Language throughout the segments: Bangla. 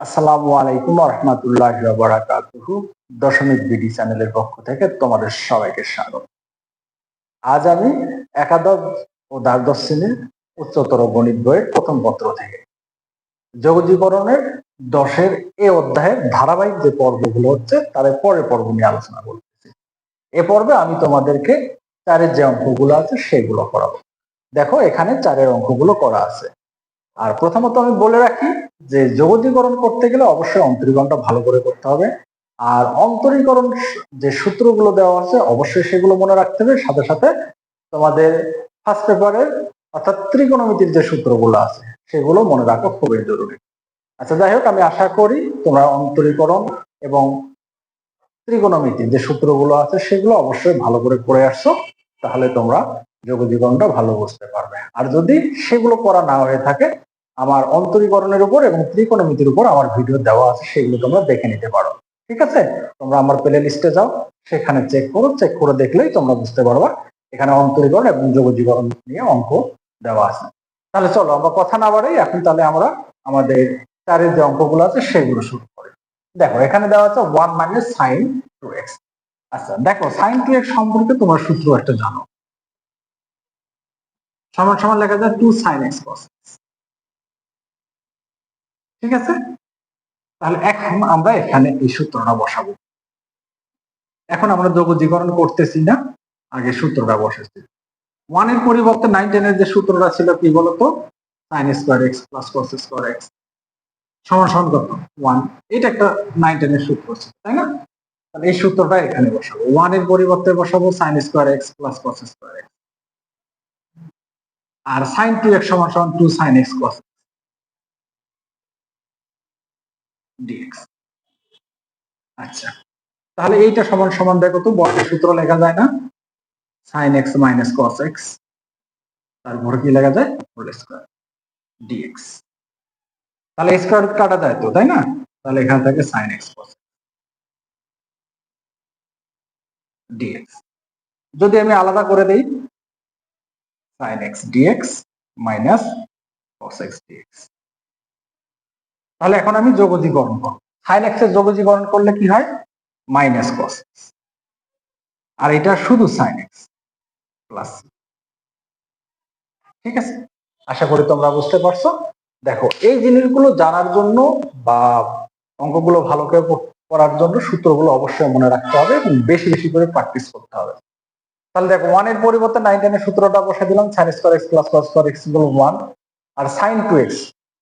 আসসালামু আলাইকুম রহমতুল্লাহ বারাকাতুহু দশমিক বিডি চ্যানেলের পক্ষ থেকে তোমাদের সবাইকে স্বাগত। আজ আমি একাদশ ও দ্বাদশ শ্রেণির উচ্চতর গণিত বইয়ের প্রথম পত্র থেকে যোগজীবরণের দশের এ অধ্যায়ের ধারাবাহিক যে পর্বগুলো হচ্ছে, তাদের পরের পর্ব নিয়ে আলোচনা করতেছি। এ পর্বে আমি তোমাদেরকে চারের যে অঙ্কগুলো আছে, সেগুলো করাবো দেখো, এখানে চারের অঙ্কগুলো করা আছে। আর প্রথমত আমি বলে রাখি যে জগতীকরণ করতে গেলে অবশ্যই অন্তরীকরণটা ভালো করে করতে হবে। আর অন্তরীকরণ যে সূত্রগুলো দেওয়া আছে অবশ্যই সেগুলো মনে রাখতে হবে। সাথে সাথে তোমাদের ফার্স্ট পেপারের অর্থাৎ ত্রিকোণমিতির যে সূত্রগুলো আছে সেগুলো মনে রাখা খুবই জরুরি। আচ্ছা যাই হোক, আমি আশা করি তোমরা অন্তরীকরণ এবং ত্রিকোণমিতির যে সূত্রগুলো আছে সেগুলো অবশ্যই ভালো করে করে আসছো, তাহলে তোমরা যোগজীবনটা ভালো বুঝতে পারবে। আর যদি সেগুলো করা না হয়ে থাকে আমার অন্তরীকরণের উপর এবং ত্রিকোণমিতির উপর আমার ভিডিও দেওয়া আছে, সেগুলো তোমরা দেখে নিতে পারো। ঠিক আছে? তোমরা আমার প্লে লিস্টে যাও, সেখানে চেক করো চেক করে দেখলেই তোমরা বুঝতে পারবা এখানে অন্তরীকরণ এবং যোগজীকরণ নিয়ে অঙ্ক দেওয়া আছে। তাহলে চলো, আমরা কথা না বাড়াই, এখন তাহলে আমরা আমাদের চারের যে অঙ্কগুলো আছে, সেগুলো শুরু করি। দেখো, এখানে দেওয়া আছে one minus sine two x আচ্ছা দেখো সাইন টু এক্স সম্পর্কে তোমার সূত্র একটা জানো। সমান সমান লেখা যায় টু সাইন এক্স কস ঠিক আছে? তাহলে এখন আমরা এখানে এই সূত্রটা বসাবো। এখন আমরা যোগজীকরণ করতেছি না, আগে সূত্রটা বসেছি। ওয়ানের পরিবর্তে নাইন টেনের যে সূত্রটা ছিল কি বলতো? Sine square x plus cos square x সমান সমান কত? ওয়ান এটা একটা নাইন টেনের সূত্র ছিল, তাই না? তাহলে এই সূত্রটা এখানে বসাবো। ওয়ানের পরিবর্তে বসাবো sine square x plus cos square x আর সাইন টু এক্স সমান সমান two sine x cos dx আচ্ছা তাহলে এইটা সমান সমান দেখো তো, বর্গের সূত্র লেখা যায় না। Sine x minus cos x তারপরে কি লেখা যায়? হোল স্কোয়ার ডিএক্স তাহলে স্কোয়ার কাটা যায় তো, তাই না? তাহলে এখানে থাকে সাইন এক্স কস ডিএক্স যদি আমি আলাদা করে দেই, sin x dx minus cos x dx তাহলে এখন আমি যোগজীকরণ করব। sin x এর যোগজীকরণ করলে কি হয়? মাইনাস x আর এটা শুধু sin x প্লাস ঠিক আছে? আশা করি তোমরা বুঝতে পারছ। দেখো, এই জিনিসগুলো জানার জন্য বা অঙ্কগুলো ভালো করে করার জন্য সূত্রগুলো অবশ্যই মনে রাখতে হবে এবং বেশি বেশি করে প্র্যাকটিস করতে হবে। তাহলে দেখো ওয়ানের পরিবর্তে নাইন টেনের সূত্রটা বসে দিলাম sine square x plus cos square x one আর sine two x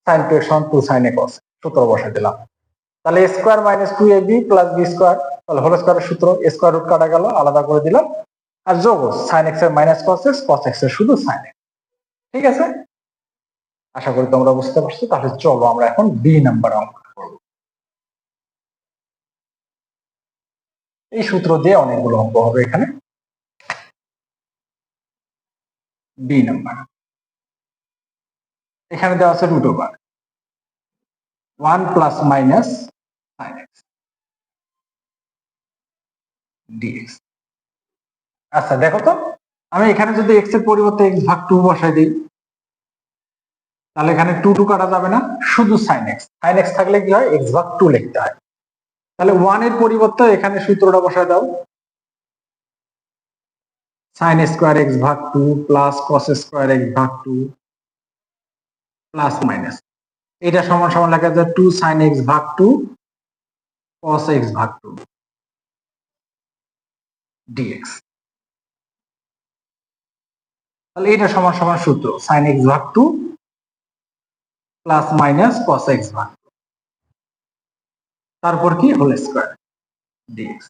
sine two x সমান টু সাইন এ কস সূত্র বসে দিলাম। তাহলে square minus two a b plus b square তাহলে হোল স্কোয়ারের সূত্র স্কোয়ার রুট কাটা গেল, আলাদা করে দিলাম। আর যোগ সাইন এক্সের মাইনাস কস এক্স কস এক্সের শুধু সাইন এক্স ঠিক আছে? আশা করি তোমরা বুঝতে পারছ। তাহলে চলো আমরা এখন বি নাম্বার অঙ্ক করব এই সূত্র দিয়ে অনেকগুলো অঙ্ক হবে এখানে। বি নাম্বার এখানে দেওয়া আছে root over one plus minus sine x dx আচ্ছা দেখো তো, আমি এখানে যদি এক্সের পরিবর্তে এক্স ভাগ টু বসাই দিই, তাহলে এখানে টু টু কাটা যাবে না, শুধু সাইন এক্স সাইন এক্স থাকলে কি হয়? এক্স ভাগ টু লিখতে হয়। তাহলে ওয়ানের পরিবর্তে এখানে সূত্রটা বসায় দাও। সাইন স্কোয়ার এক্স ভাগ two plus cos square x ভাগ টু প্লাস মাইনাস এটা সমান সমান লেখা যায় টু সাইন এক্স ভাগ টু কস এক্স ভাগ টু ডিএক্স তাহলে এটা সমান সমান সূত্র সাইন এক্স ভাগ two plus minus cos x ভাগ টু তারপর কি? Whole square dx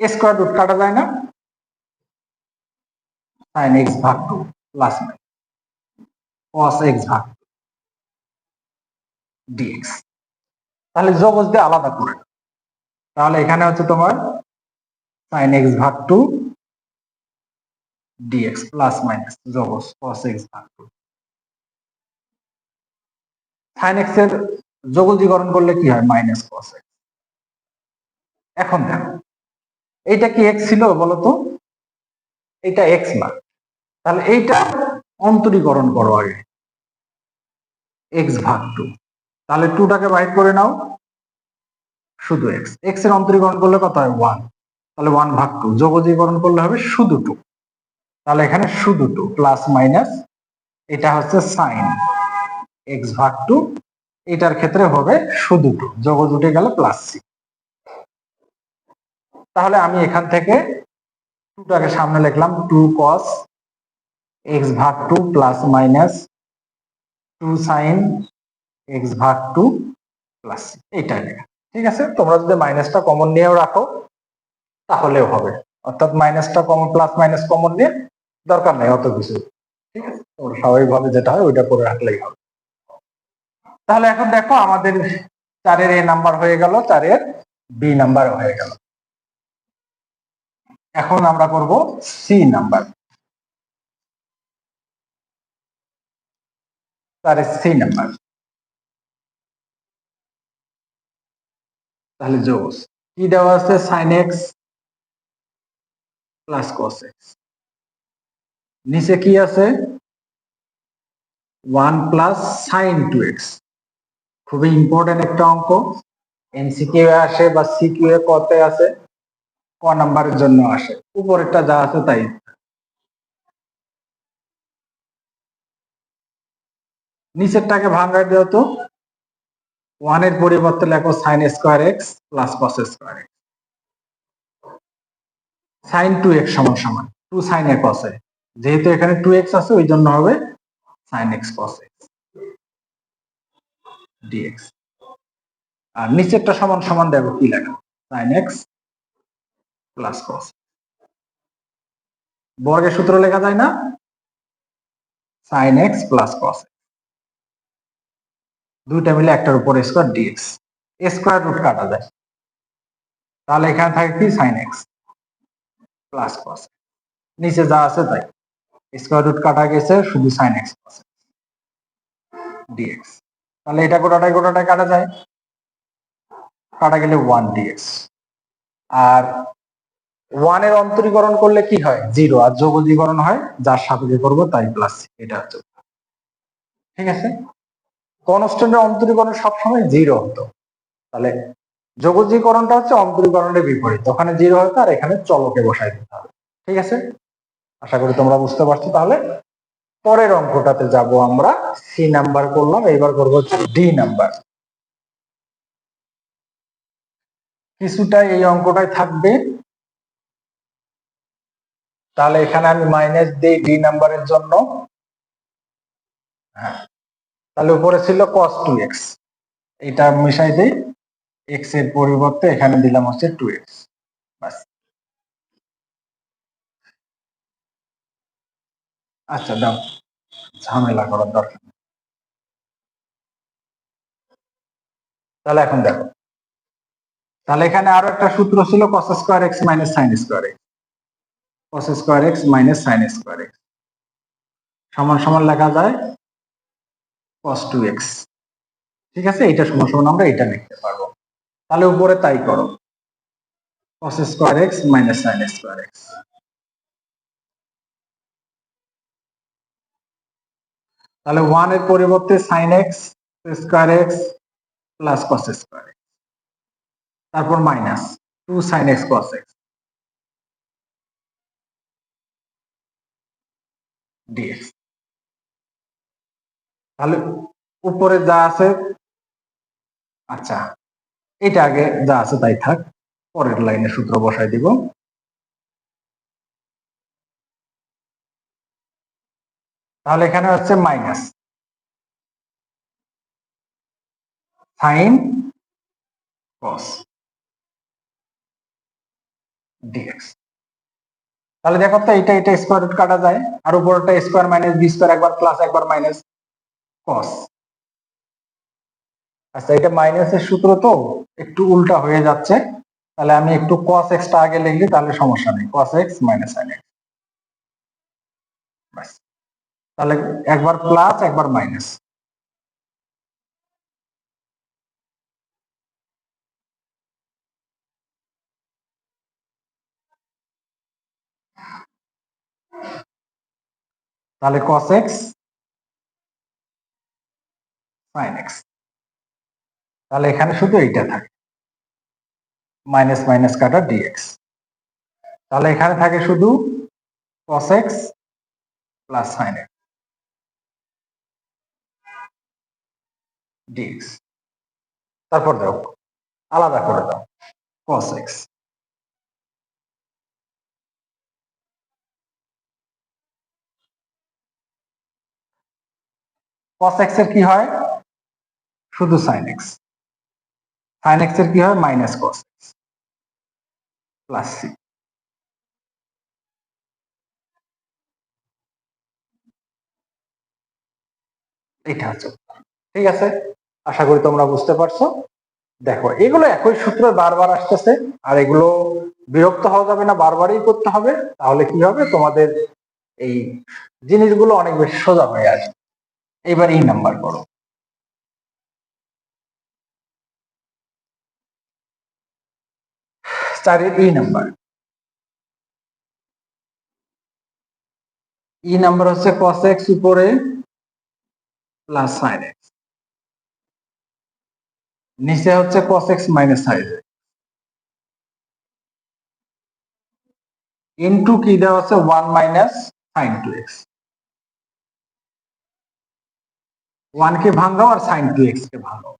square root কাটা যায় না। সাইন এক্স ভাগ টু প্লাস cos x ভাগ dx তাহলে জবজ দিয়ে আলাদা করে। তাহলে এখানে হচ্ছে তোমার sin x ভাগ টু dx প্লাস মাইনাস জবজ cos x ভাগ টু sin x এর যোগজীকরণ করলে কি হয়? মাইনাস cos x এখন দেখো, এইটা কি x ছিল বলতো? এটা x না। তাহলে এইটা অন্তরীকরণ করো আগে। এক্স ভাগ টু তাহলে টুটাকে বাইট করে নাও। শুধু এক্স এক্সের অন্তরীকরণ করলে কত হয় ওয়ান তাহলে ওয়ান ভাগ টু যোগজীকরণ করলে হবে শুধু টু তাহলে এখানে শুধু টু প্লাস মাইনাস এটা হচ্ছে সাইন এক্স ভাগ টু এটার ক্ষেত্রে হবে শুধু টু যোগ জুটে গেল প্লাস সি তাহলে আমি এখান থেকে টুটাকে সামনে লিখলাম টু কস এক্স ভাগ two plus minus two sine x ভাগ টু প্লাস লেখা। ঠিক আছে? তোমরা যদি মাইনাসটা কমন নিয়েও রাখো, তাহলেও হবে। অর্থাৎ মাইনাসটা কমন প্লাস মাইনাস কমন নিয়ে দরকার নেই, অত কিছু। ঠিক আছে? তোমরা স্বাভাবিকভাবে যেটা হয়, ওইটা করে রাখলেই হবে। তাহলে এখন দেখো, আমাদের চারের এ নাম্বার হয়ে গেল, চারের বি নাম্বার হয়ে গেল। এখন আমরা করব সি নাম্বার। চারের সি নাম্বার। তাহলে জোস। কি দেওয়া আছে? Sine x plus cos x নিচে কি আছে? One plus sine two x খুবই ইম্পর্টেন্ট একটা অঙ্ক। এমসিকিউ আসে বা সিকিউ এ কতে আছে ক নাম্বারের জন্য আসে। উপরেরটা যা আছে তাই। নিচেরটাকে ভাঙায় দেও তো। ওয়ানের পরিবর্তে লেখো sine square x plus cos square x sine two x সমান সমান টু সাইন এ কস যেহেতু এখানে টু এক্স আছে, ওই জন্য হবে sine x cos x dx আর নিচেরটা সমান সমান দেখো কি লেখা সাইন এক্স প্লাস কস বর্গের সূত্র লেখা যায় না সাইন এক্স প্লাস কস দুইটা মিলে একটার উপর স্কোয়ার ডিএক্স স্কোয়ার রুট কাটা যায়। তাহলে এখানে থাকে কি? সাইন এক্স প্লাস কস নিচে যা আছে তাই। স্কোয়ার রুট কাটা গেছে, শুধু সাইন এক্স কস ডিএক্স তাহলে এটা গোটাটাই গোটাটাই কাটা যায়। কাটা গেলে ওয়ান ডিএক্স আর ওয়ানের অন্তরীকরণ করলে কি হয়? জিরো আর যোগজীকরণ হয়, যার সাপেক্ষে করব তাই প্লাস এটা হচ্ছে। ঠিক আছে? কনস্ট্যান্টের অন্তরীকরণ সবসময় জিরো হতো। তাহলে যোগজীকরণটা হচ্ছে অন্তরীকরণের বিপরীত। ওখানে জিরো হতো আর এখানে চলকে বসাই দিতে হবে। ঠিক আছে? আশা করি তোমরা বুঝতে পারছ। তাহলে পরের অঙ্কটাতে যাব আমরা। সি নাম্বার করলাম এবার করব হচ্ছে ডি নাম্বার কিছুটা এই অঙ্কটাই থাকবে। তাহলে এখানে আমি মাইনাস দিই ডি নাম্বারের জন্য। হ্যাঁ। তাহলে উপরে ছিল টু এক্স এটা মিশাই দিই এক্সের পরিবর্তে এখানে দিলাম হচ্ছে টু এক্স বাস আচ্ছা দাও। ঝামেলা করার দরকার তাহলে এখন দেখো। তাহলে এখানে আরও একটা সূত্র ছিল cos square x minus sine square x cos square x minus sine square x সমান সমান লেখা যায় টু এক্স ঠিক আছে? এটা সমান সমান আমরা এটা লিখতে পারব। তাহলে উপরে তাই করো। Cos square x minus sine square x তাহলে ওয়ানের পরিবর্তে sine x square x plus cos square x তারপর minus two sine x cos x dx তাহলে উপরে যা আছে আচ্ছা এটা আগে যা আছে তাই থাক, পরের লাইনে সূত্র বসাই দিব। তাহলে এখানে হচ্ছে মাইনাস সাইন কস ডিএক্স তাহলে দেখো তো এটা এটা স্কোয়ার রুট কাটা যায়, আর উপরটা স্কোয়ার মাইনাস বি স্কোয়ার একবার প্লাস একবার মাইনাস কস আচ্ছা এটা মাইনাসের সূত্র তো একটু উল্টা হয়ে যাচ্ছে। তাহলে আমি একটু কস এক্সটা আগে লিখলি তাহলে সমস্যা নেই। Cos x minus sine x তাহলে একবার প্লাস একবার মাইনাস তাহলে cos x x তাহলে এখানে শুধু এইটা থাকে। মাইনাস মাইনাস কাটা ডিএক্স তাহলে এখানে থাকে শুধু cos x plus sin x dx তারপর দাও, আলাদা করে দাও, cos x cos x এর কি হয়? শুধু sin x sin x এর কি হয়? মাইনাস x প্লাস সি এটা হচ্ছে ঠিক আছে? আশা করি তোমরা বুঝতে পারছ। দেখো, এগুলো একই সূত্র বারবার আসতেছে, আর এগুলো বিরক্ত হওয়া যাবে না, বারবারই করতে হবে। তাহলে কি হবে? তোমাদের এই জিনিসগুলো অনেক বেশি সোজা হয়ে আসবে। এবার এই নাম্বার করো। চারের ই নাম্বার ই নাম্বার হচ্ছে cos x উপরে প্লাস সাইন এক্স নিচে হচ্ছে cos x minus x. Into কি দেওয়া আছে? 1 মাইনাস sin 2x 1 কে ভাঙাও আর sin 2x কে ভাঙাও।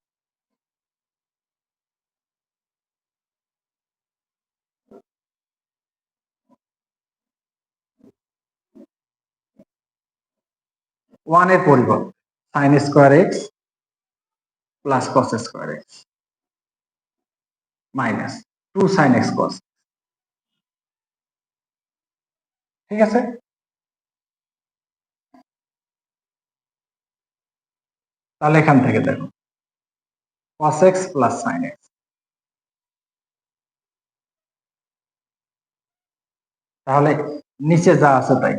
ওয়ানের পরিবর্তে sine square x plus cos square x minus two sine x cos ঠিক আছে? তাহলে এখান থেকে দেখো, cos x plus sine x তাহলে নিচে যা আছে তাই,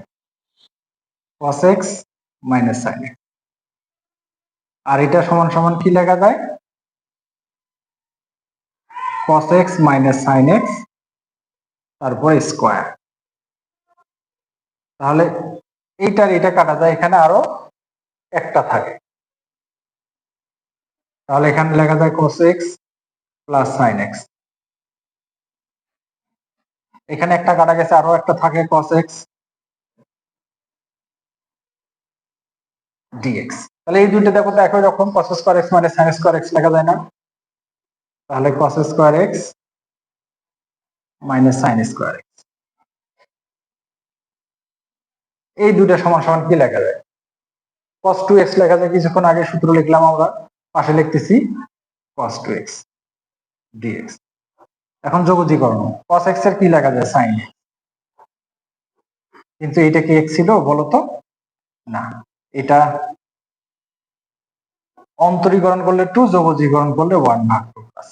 cos x মাইনাস সাইন। আর এটা সমান সমান কি লেখা যায়? cos x minus sine x তারপর স্কোয়ার। তাহলে এইটার এটা কাটা যায়, এখানে আরও একটা থাকে। তাহলে এখানে লেখা যায় cos x plus sine x এখানে একটা কাটা গেছে, আরও একটা থাকে cos x dx তাহলে এই দুইটা দেখো তো একই রকম cos স্কয়ার x মানে sin স্কয়ার x লেখা যায় না? তাহলে cos square x minus sin square x এই দুইটা সমান সমান কি লেখা যায়? cos 2x লেখা যায়, কিছুক্ষণ আগে সূত্র লিখলাম আমরা, পাশে লিখতেছি cos 2x dx এখন যোগজীকরণ, cos x এর কি লেখা যায়? x কিন্তু এটা কি x ছিল বলো তো না। অন্তরীকরণ করলে টু যোগজীকরণ করলে ওয়ান ভাগ টু প্লাস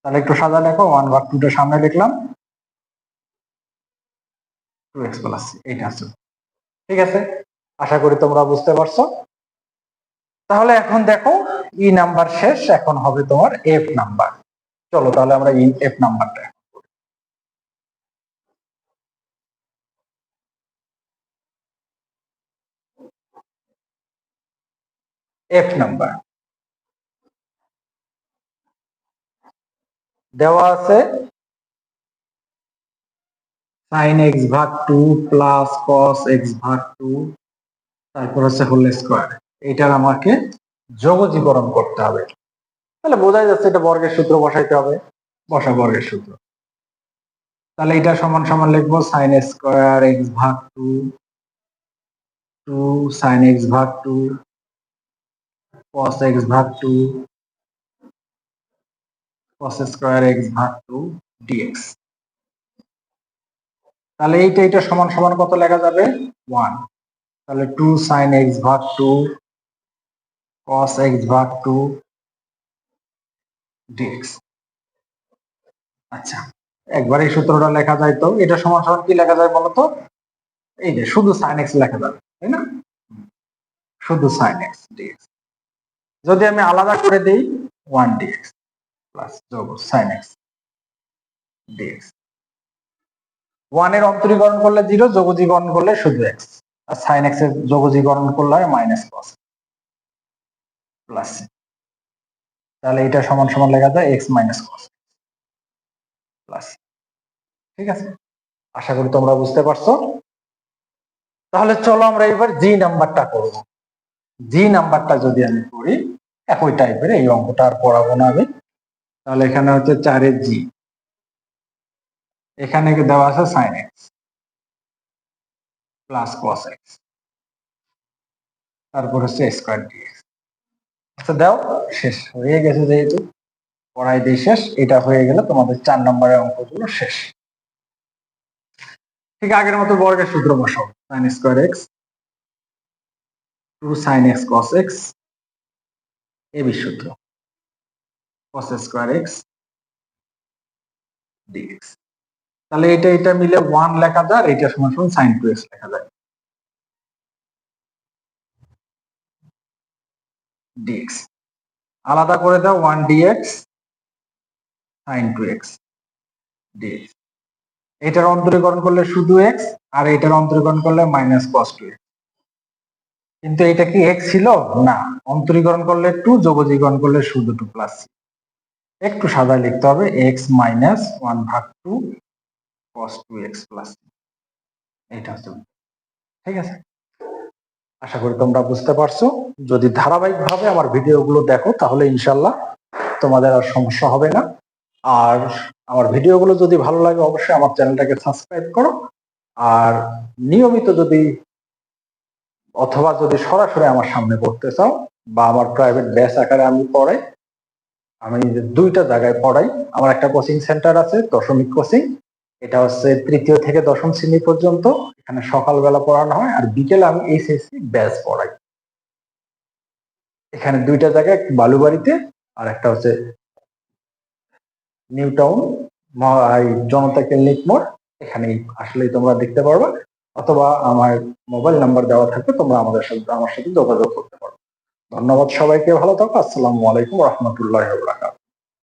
তাহলে একটু সাজা লেখো ওয়ান ভাগ টুটা সামনে লিখলাম। টু এক্স প্লাস এইটা আছে। ঠিক আছে? আশা করি তোমরা বুঝতে পারছ। তাহলে এখন দেখো ই নাম্বার শেষ, এখন হবে তোমার এফ নাম্বার চলো তাহলে আমরা ই এফ নাম্বারটা এফ নাম্বার। দেওয়া আছে সাইন এক্স ভাগ টু প্লাস কস এক্স ভাগ টু তারপর হচ্ছে হোল স্কোয়ার এটার আমাকে যোগজীকরণ করতে হবে। তাহলে বোঝাই যাচ্ছে এটা বর্গের সূত্র বসাইতে হবে। বসা বর্গের সূত্র। তাহলে এটা সমান সমান লিখব সাইন স্কোয়ার এক্স ভাগ টু টু সাইন এক্স ভাগ টু cos x ভাগ টু cos স্কোয়ার x ভাগ টু dx তাহলে এইটা এটা সমান সমান কত লেখা যাবে? ওয়ান তাহলে টু সাইন এক্স ভাগ টু cos x ভাগ টু dx আচ্ছা একবার এই সূত্রটা লেখা যায় তো, এটা সমান সমান কি লেখা যায় বলতো? এই যে শুধু সাইন এক্স লেখা যাবে, তাই না? শুধু সাইন এক্স ডিএক্স যদি আমি আলাদা করে দিই ওয়ান ডিএক্স প্লাস যোগ সাইন এক্স ডিএক্স ওয়ানের অন্তরীকরণ করলে জিরো যোগজীকরণ করলে শুধু এক্স আর সাইন এক্সের যোগজীকরণ করলে হয় মাইনাস কস প্লাস তাহলে এটা সমান সমান লেখা যায় এক্স মাইনাস কস প্লাস ঠিক আছে? আশা করি তোমরা বুঝতে পারছ। তাহলে চলো আমরা এবার জি নাম্বারটা করব। জি নাম্বারটা যদি আমি করি, একই টাইপের এই অঙ্কটা আর পড়াবো না আমি। তাহলে এখানে হচ্ছে চারের জি এখানে দেওয়া আছে? Sine x plus cos x তারপর হচ্ছে স্কোয়ার ডিএক্স আচ্ছা দাও, শেষ। হয়ে গেছে যেহেতু, পড়াই দিয়ে শেষ। এটা হয়ে গেলে তোমাদের চার নম্বরের অঙ্কগুলো শেষ। ঠিক আগের মতো বর্গের সূত্র বসাও। Sine square x two sine x cos x AB সূত্র কস স্কোয়ার এক্স ডিএক্স তাহলে এটা এটা মিলে ওয়ান লেখা যায় এটা সমান সমান সাইন টু এক্স লেখা যায়। ডিএক্স আলাদা করে দাও one dx sine two x dx এটার অন্তরীকরণ করলে শুধু এক্স আর এটার অন্তরীকরণ করলে মাইনাস কস টু এক্স কিন্তু এটা কি এক্স ছিল? না। অন্তরীকরণ করলে টু যোগজীকরণ করলে শুধু টু প্লাস একটু সাদা লিখতে হবে এক্স মাইনাস ওয়ান ভাগ two cos two x plus এটা হচ্ছে ঠিক আছে? আশা করি তোমরা বুঝতে পারছ। যদি ধারাবাহিকভাবে আমার ভিডিওগুলো দেখো, তাহলে ইনশাল্লাহ তোমাদের আর সমস্যা হবে না। আর আমার ভিডিওগুলো যদি ভালো লাগে, অবশ্যই আমার চ্যানেলটাকে সাবস্ক্রাইব করো। আর নিয়মিত যদি অথবা যদি সরাসরি আমার সামনে পড়তে চাও বা আমার প্রাইভেট ব্যাচ আকারে আমি পড়াই, আমি দুইটা জায়গায় পড়াই, আমার একটা কোচিং সেন্টার আছে, দশমিক কোচিং এটা হচ্ছে তৃতীয় থেকে দশম শ্রেণি পর্যন্ত, এখানে সকালবেলা পড়ানো হয় আর বিকেলে আমি এইচএসসি ব্যাচ পড়াই। এখানে দুইটা জায়গায় বালুবাড়িতে আর একটা হচ্ছে নিউ টাউন জনতা ক্লিনিক মোড় এখানে আসলেই তোমরা দেখতে পারবে। অথবা আমার মোবাইল নাম্বার দেওয়া থাকবে তোমরা আমাদের সাথে আমার সাথে যোগাযোগ করতে পারো। ধন্যবাদ সবাইকে, ভালো থাকো। আসসালামু আলাইকুম রহমতুল্লাহ